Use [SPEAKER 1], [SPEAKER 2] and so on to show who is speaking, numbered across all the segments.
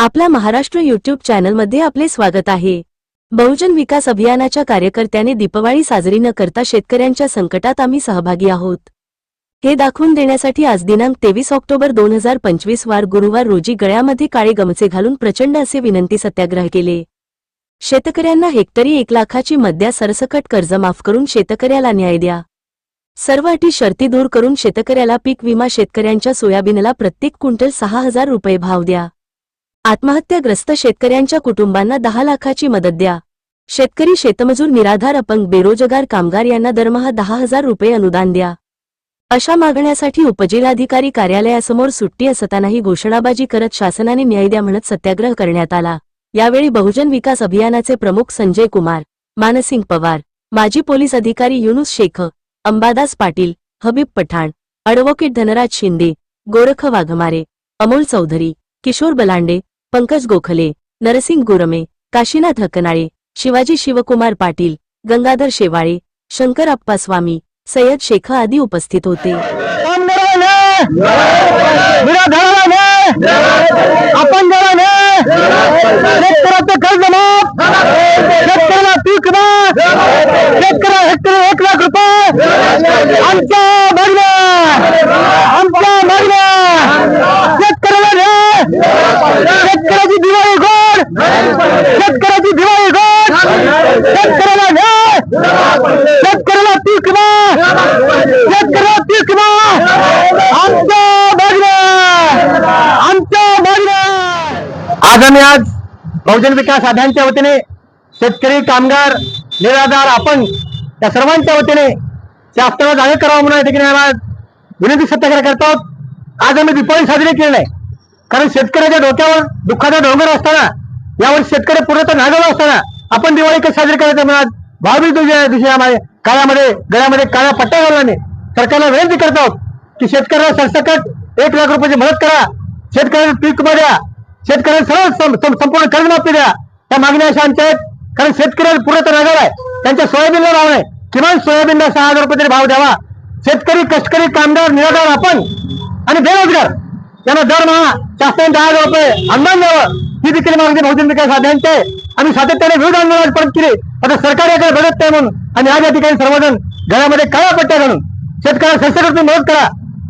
[SPEAKER 1] आपल्या महाराष्ट्र युट्यूब चॅनलमध्ये आपले स्वागत आहे. बहुजन विकास अभियानाच्या कार्यकर्त्याने दीपवाळी साजरी न करता शेतकऱ्यांच्या संकटात आम्ही सहभागी आहोत. हे दाखवून देण्यासाठी आज दिनांक तेवीस ऑक्टोबर दोन हजार पंचवीस वार गुरुवार रोजी गळ्यामध्ये काळे गमचे घालून प्रचंड असे विनंती सत्याग्रह केले. शेतकऱ्यांना हेक्टरी एक लाखाची मद्या सरसकट कर्ज माफ करून शेतकऱ्याला न्याय द्या. सर्व अटी शर्ती दूर करून शेतकऱ्याला पीक विमा शेतकऱ्यांच्या सोयाबीनला प्रत्येक क्विंटल सहा हजार रुपये भाव द्या. आत्महत्याग्रस्त शेतकऱ्यांच्या कुटुंबांना दहा लाखाची मदत द्या. शेतकरी शेतमजूर निराधार अपंग बेरोजगार कामगार यांना दरमहा दहा हजार रुपये अनुदान द्या. अशा मागण्यासाठी उपजिल्हाधिकारी कार्यालयासमोर सुट्टी असतानाही घोषणाबाजी करत शासनाने न्याय द्या म्हणत सत्याग्रह करण्यात आला. यावेळी बहुजन विकास अभियानाचे प्रमुख संजय कुमार मानसिंग पवार माजी पोलीस अधिकारी युनुस शेख अंबादास पाटील हबीब पठाण अॅडव्होकेट धनराज शिंदे गोरख वाघमारे अमोल चौधरी किशोर बलांडे पंकज गोखले नरसिंग गुरमे काशीनाथ हकनाळे शिवाजी शिवकुमार पाटील गंगाधर शेवाळे शंकर अप्पा स्वामी सय्यद शेख आदी उपस्थित होते
[SPEAKER 2] एक लाख रुपये आमच्या मागण्या आमच्या मागण्या शेतकऱ्याला न्याय शेतकऱ्याची दिवाळी गोड. शेतकऱ्याची दिवाळी गोड. शेतकऱ्याला न्याय. शेतकऱ्याला पीक ना शेतकऱ्याला पीक माफ आमच्या मागण्या आमच्या मागण्या आज आम्ही आज बहुजन विकास आध्यांच्या वतीने शेतकरी कामगार निराधार आपण त्या सर्वांच्या वतीने शासनाला जाहीर करावं म्हणून या ठिकाणी आज विनंती सत्याग्रह करतो आज आम्ही दीपावली साजरी केली नाही. कारण शेतकऱ्याच्या डोक्यावर दुःखाचा डोंगर असताना यावर शेतकरी पूर्णतः नागवला असताना आपण दिवाळी कशी साजरी करायचं म्हणत भावी दिवशी काळामध्ये गळ्यामध्ये काळा पट्ट्या घालून सरकारला विनंती करतो की शेतकऱ्याला सरसकट एक लाख रुपयाची मदत करा. शेतकऱ्यांना पीक विमा द्या. शेतकऱ्यांना सरळ सं- सं- संपूर्ण कर्जमाफी द्या. त्या मागण्या अशा आमच्या आहेत. कारण शेतकऱ्याला पूर्णतः नागाव आहे. त्यांच्या सोयाबीनला भाव नाही. किमान सोयाबीनला सहा हजार रुपये तरी भाव द्यावा. शेतकरी कष्टकरी कामगार निराधार आपण आणि बेरोजगार. त्यांना दरमहा शासनाने दहा हजार रुपये अनुदान द्यावं. ही देखील मागणी बहुजन विकास अभियानची आम्ही सातत्याने विरोध आंदोलन परत केले. आता सरकार याकडे बघत नाही म्हणून. आणि आज या ठिकाणी सर्वजण घरामध्ये काळ्या पट्ट्या घालून शेतकऱ्याला सरसकट तुम्ही मदत करा.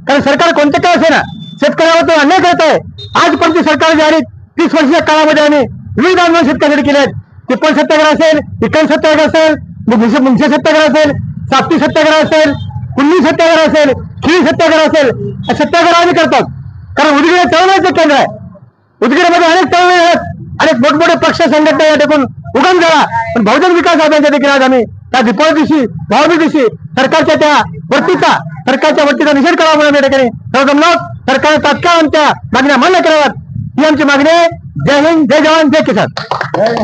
[SPEAKER 2] कारण सरकार कोणतं काय असे ना? शेतकऱ्यावर तो अन्याय करत आहे. आजपर्यंत सरकार जे आहे तीस वर्षाच्या काळामध्ये आम्ही विविध आंदोलन शेतकऱ्यासाठी केले आहेत. टिप्पण सत्याग्रह असेल विकल सत्याग्रह असेल मुंशे सत्याग्रह असेल साप्ती सत्याग्रह असेल कुल्ली सत्याग्रह असेल खीर सत्याग्रह असेल सत्याग्रह आम्ही करतात कारण उदगीर चळवळीचं केंद्र आहे. उदगीरमध्ये अनेक चळवळी आहेत. अनेक मोठमोठे पक्ष संघटना या टेकून उगम झाला. पण बहुजन विकास आघाडीच्या देखील आज आम्ही त्या दीपावली दिवशी भावनी दिवशी सरकारच्या त्या वृत्तीचा सरकारच्या वृत्तीचा निषेध करावा म्हणून या ठिकाणी सर्वजमलो सरकारने तात्काळ आमच्या मागण्या मान्य कराव्यात. ही आमची मागणी आहे. जय हिंद जय जवान जय किसान.